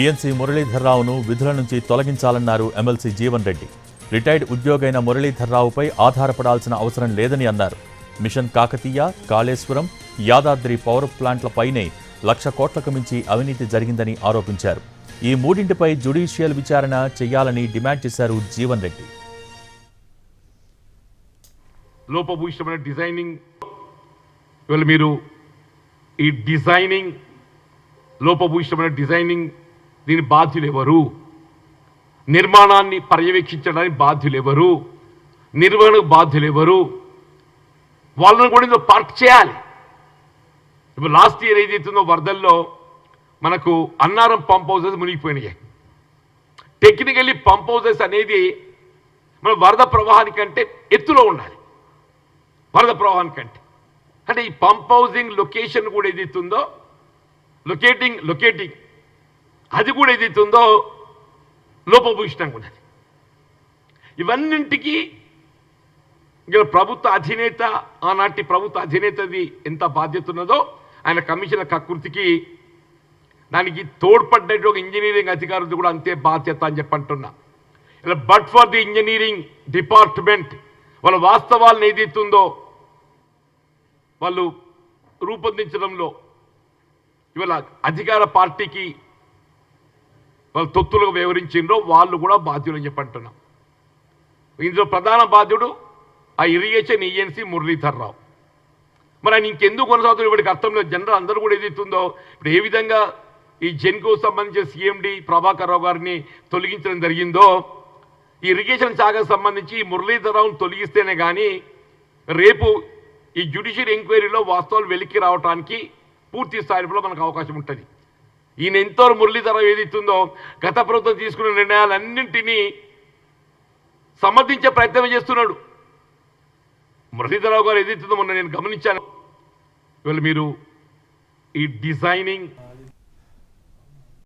ENC మురళీధర్రావును విధుల నుంచి తొలగించాలన్నారు ఎమ్మెల్సీ జీవన్ రెడ్డి. రిటైర్డ్ ఉద్యోగైన మురళీధర్రావుపై ఆధారపడాల్సిన అవసరం లేదని అన్నారు. మిషన్ కాకతీయ కాళేశ్వరం యాదాద్రి పవర్ ప్లాంట్లపైనే లక్ష కోట్లకు మించి అవినీతి జరిగిందని ఆరోపించారు. ఈ మూడింటిపై జ్యుడిషియల్ విచారణ చేయాలని డిమాండ్ చేశారు జీవన్ రెడ్డి. లోపభూయిష్టమైన డిజైనింగ్ ఇవాళ మీరు ఈ డిజైనింగ్ లోపభూయిష్టమైన డిజైనింగ్ దీని బాధ్యులు ఎవరు నిర్మాణాన్ని పర్యవేక్షించడానికి బాధ్యులు ఎవరు నిర్వహణకు బాధ్యులు ఎవరు వాళ్ళని కూడా ఇందులో పార్క్ చేయాలి. ఇప్పుడు లాస్ట్ ఇయర్ ఏదైతుందో వరదల్లో మనకు అన్నారం పంప్ హౌసెస్ మునిగిపోయినాయి. టెక్నికల్లీ పంప్ హౌసెస్ అనేది మన వరద ప్రవాహానికంటే ఎత్తులో ఉండాలి. వరద ప్రవాహానికంటే. అంటే ఈ పంప్ హౌసింగ్ లొకేషన్ కూడా ఏదైతుందో లొకేటింగ్ లొకేటింగ్. అది కూడా ఏదైతుందో లోపభూయిష్టంగా ఉన్నది ఇవన్నింటికి ఇక్కడ ప్రభుత్వ అధినేత ఆనాటి ప్రభుత్వ అధినేతది ఎంత బాధ్యత ఉన్నదో ఆయన కమిషన్ కకృతికి దానికి తోడ్పడ్డట్టు ఒక ఇంజనీరింగ్ అధికారులు కూడా అంతే బాధ్యత అని చెప్పంటున్నా ఇలా but for the engineering department వాళ్ళ వాస్తవాలను ఏదైతుందో వాళ్ళు రూపొందించడంలో ఇవాళ అధికార పార్టీకి వాళ్ళు తొత్తులుగా వివరించిండ్రో వాళ్ళు కూడా బాధ్యులని చెప్పంటున్నాం. ఇందులో ప్రధాన బాధ్యుడు ఆ ఇరిగేషన్ ఈఎన్సీ మురళీధర్ రావు మరి ఆయన ఇంకెందుకు కొనసాగుతుంది ఇప్పటికి అర్థం లేదు జనరల్ అందరూ కూడా ఏదైతుందో ఇప్పుడు ఏ విధంగా ఈ జెన్కు సంబంధించిన సీఎండి ప్రభాకర్ రావు గారిని తొలగించడం జరిగిందో ఈ ఇరిగేషన్ శాఖకు సంబంధించి ఈ మురళీధర్ రావును తొలగిస్తేనే కానీ రేపు ఈ జ్యుడిషియల్ ఎంక్వైరీలో వాస్తవాలు వెలికి రావడానికి పూర్తి స్థాయిలో మనకు అవకాశం ఉంటుంది. ఈయన ఎంతో మురళీధరం ఏదిస్తుందో గత ప్రభుత్వం తీసుకున్న నిర్ణయాలన్నింటినీ సమర్థించే ప్రయత్నం చేస్తున్నాడు. మురళీధరరావు గారు ఏదైతుందో మొన్న నేను గమనించాను. ఇవాళ మీరు ఈ డిజైనింగ్